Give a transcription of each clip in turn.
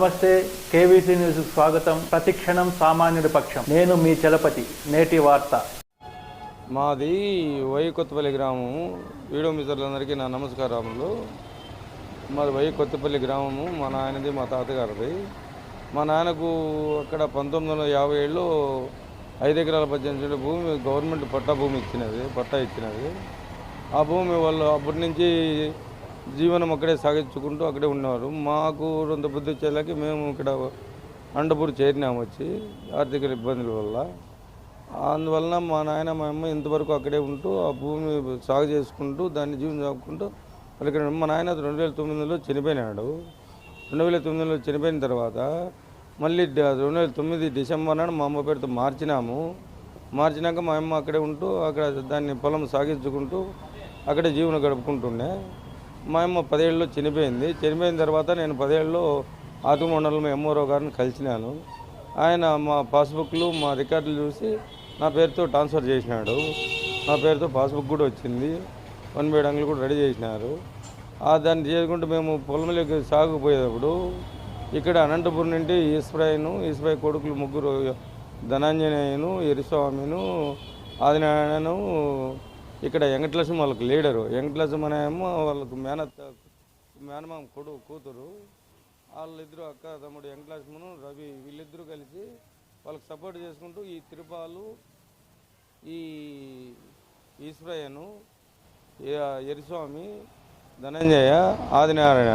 నమస్తే KVC news స్వాగతం. ప్రతిక్షణం సామాన్యుడి పక్షం. నేను మీ చలపతి నేటి వార్త. మాది వై కొత్తపల్లి గ్రామము. వీడియో మిత్రులందరికీ నా నమస్కారములు. మాది వై కొత్తపల్లి గ్రామము. మా నాయనది మా తాతగారిది. మా నాన్నకు అక్కడ పంతొమ్మిది వందల యాభై ఏళ్ళు ఐదు ఎకరాల పద్దెనిమిది భూమి గవర్నమెంట్ పట్టా భూమి ఇచ్చినది పట్టా ఇచ్చినది. ఆ భూమి వాళ్ళు అప్పటి నుంచి జీవనం అక్కడే సాగించుకుంటూ అక్కడే ఉన్నారు. మాకు రొంత బుద్ధి వచ్చేలాకి మేము ఇక్కడ అండపూర్ చేరినాము వచ్చి ఆర్థిక ఇబ్బందుల వల్ల. అందువలన మా నాయన మా అమ్మ ఇంతవరకు అక్కడే ఉంటూ ఆ భూమి సాగు చేసుకుంటూ దాన్ని జీవనం సాగుకుంటూ వాళ్ళు ఇక్కడ మా నాయన రెండు వేల తొమ్మిదిలో చనిపోయినాడు. రెండు వేల తొమ్మిదిలో చనిపోయిన తర్వాత మళ్ళీ రెండు వేల తొమ్మిది డిసెంబర్ నాడు మా అమ్మ పేరుతో మార్చినాము. మార్చినాక మా అమ్మ అక్కడే ఉంటూ అక్కడ దాన్ని పొలం సాగించుకుంటూ అక్కడే జీవనం గడుపుకుంటుండే. మా అమ్మ పదేళ్ళలో చనిపోయింది. చనిపోయిన తర్వాత నేను పదేళ్ళలో ఆతు మండలం గారిని కలిసినాను. ఆయన మా పాస్బుక్లు మా రికార్డులు చూసి నా పేరుతో ట్రాన్స్ఫర్ చేసినాడు. నా పేరుతో పాస్బుక్ కూడా వచ్చింది. వన్ బేడ్ అంగులు కూడా రెడీ చేసినారు. ఆ దాన్ని చేసుకుంటూ మేము పొలంలోకి సాగుపోయేటప్పుడు ఇక్కడ అనంతపురం నుండి ఈశ్వరాయను ఈశ్వరాయ కొడుకులు ముగ్గురు ధనంజనేయును ఎరిస్వామిను ఆదినారాయణను ఇక్కడ వెంకటలక్ష్మి వాళ్ళకి లీడరు. వెంకటలక్ష్మి అనేమో వాళ్ళకు మేనత్త మేనమామ కొడు కూతురు. వాళ్ళిద్దరు అక్క తమ్ముడు వెంకటలక్ష్మను రవి వీళ్ళిద్దరూ కలిసి వాళ్ళకి సపోర్ట్ చేసుకుంటూ ఈ తిరుపాలు ఈ ఈశ్వరయ్యను ఏ- ఎరిస్వామి ధనంజయ ఆదినారాయణ.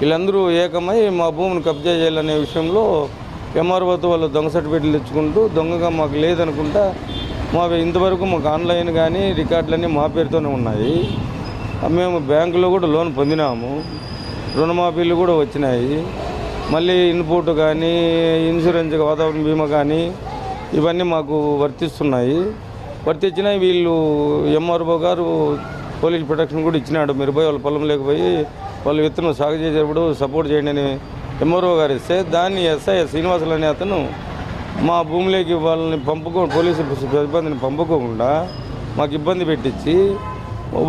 వీళ్ళందరూ ఏకమై మా భూమిని కబ్జా చేయాలనే విషయంలో ఎంఆర్ఓతో వాళ్ళు దొంగ సర్టిఫికెట్లు ఇచ్చుకుంటూ దొంగగా మాకు లేదనుకుంటా మాకు ఇంతవరకు మాకు ఆన్లైన్ కానీ రికార్డులన్నీ మా పేరుతోనే ఉన్నాయి. మేము బ్యాంకులో కూడా లోన్ పొందినాము. రుణమాఫీలు కూడా వచ్చినాయి. మళ్ళీ ఇన్పుట్ కానీ ఇన్సూరెన్స్ వాతావరణ బీమా కానీ ఇవన్నీ మాకు వర్తిస్తున్నాయి. వర్తించిన వీళ్ళు ఎంఆర్ఓ గారు పోలీస్ ప్రొటెక్షన్ కూడా ఇచ్చినాడు. మీరు పోయి వాళ్ళ పొలం లేకపోయి వాళ్ళు విత్తనం సాగు చేసేటప్పుడు సపోర్ట్ చేయండి అని ఎంఆర్ఓ గారు ఇస్తే దాన్ని ఎస్ఐ శ్రీనివాసులు అనే అతను మా భూమిలోకి వాళ్ళని పంపుకో పోలీసు సిబ్బందిని పంపుకోకుండా మాకు ఇబ్బంది పెట్టించి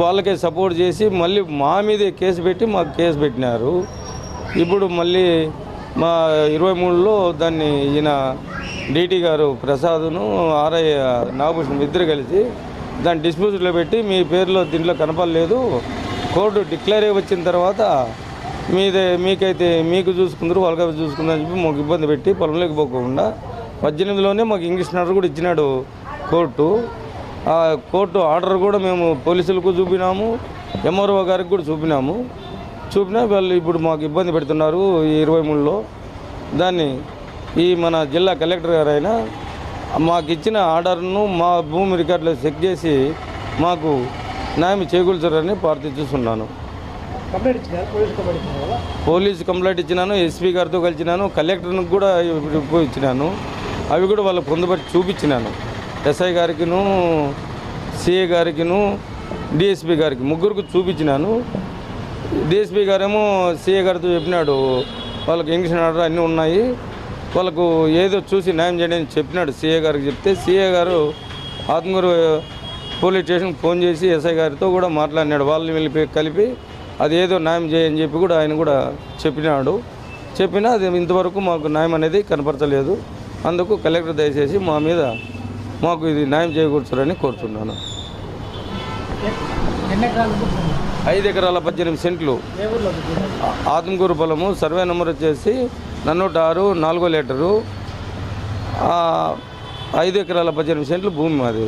వాళ్ళకే సపోర్ట్ చేసి మళ్ళీ మా మీదే కేసు పెట్టి మాకు కేసు పెట్టినారు. ఇప్పుడు మళ్ళీ మా ఇరవై మూడులో దాన్ని ఈయన డీటీ గారు ప్రసాద్ను ఆర్ఐ నాగభూషణ్ ఇద్దరు కలిసి దాన్ని డిస్ప్యూట్లో పెట్టి మీ పేరులో దీంట్లో కనపడలేదు. కోర్టు డిక్లేర్ అయ్యి వచ్చిన తర్వాత మీదే మీకైతే మీకు చూసుకుందరు వాళ్ళకైతే చూసుకుందని చెప్పి మాకు ఇబ్బంది పెట్టి పొలంలోకి పోకుండా పద్దెనిమిదిలోనే మాకు ఇంగ్లీష్ ఆర్డర్ కూడా ఇచ్చినాడు కోర్టు. ఆ కోర్టు ఆర్డర్ కూడా మేము పోలీసులకు చూపినాము ఎంఆర్ఓ గారికి కూడా చూపినాము. చూపినా వాళ్ళు ఇప్పుడు మాకు ఇబ్బంది పెడుతున్నారు ఈ ఇరవై మూడులో. దాన్ని ఈ మన జిల్లా కలెక్టర్ గారు అయినా మాకు ఇచ్చిన ఆర్డర్ను మా భూమి రికార్డులో చెక్ చేసి మాకు న్యాయం చేకూర్చారని ప్రార్థిస్తున్నాను పోలీస్ కంప్లైంట్ ఇచ్చినాను ఎస్పీ గారితో కలిసినాను కలెక్టర్కి కూడా ఇప్పుడు ఇచ్చినాను. అవి కూడా వాళ్ళకు పొందుపరిచి చూపించినాను. ఎస్ఐ గారికిను సిఏ గారికిను డిఎస్పి గారికి ముగ్గురికి చూపించినాను. డిఎస్పి గారేమో సిఏ గారితో చెప్పినాడు వాళ్ళకి ఇంగ్లీష్ ఆర్డర్ అన్నీ ఉన్నాయి. వాళ్ళకు ఏదో చూసి న్యాయం చేయండి అని చెప్పినాడు సిఏ గారికి చెప్తే సిఏ గారు ఆత్మూరు పోలీస్ స్టేషన్కి ఫోన్ చేసి ఎస్ఐ గారితో కూడా మాట్లాడినాడు. వాళ్ళని వెళ్ళి కలిపి అది ఏదో న్యాయం చేయని చెప్పి కూడా ఆయన కూడా చెప్పినాడు. చెప్పినా అది ఇంతవరకు మాకు న్యాయం అనేది కనపరచలేదు. అందుకు కలెక్టర్ దయచేసి మా మీద మాకు ఇది న్యాయం చేకూర్చారని కోరుతున్నాను ఐదు ఎకరాల పద్దెనిమిది సెంట్లు ఆత్మకూరు పొలము సర్వే నెంబర్ వచ్చేసి నన్నూట ఆరు నాలుగో లీటరు. ఐదు ఎకరాల పద్దెనిమిది సెంట్లు భూమి మాది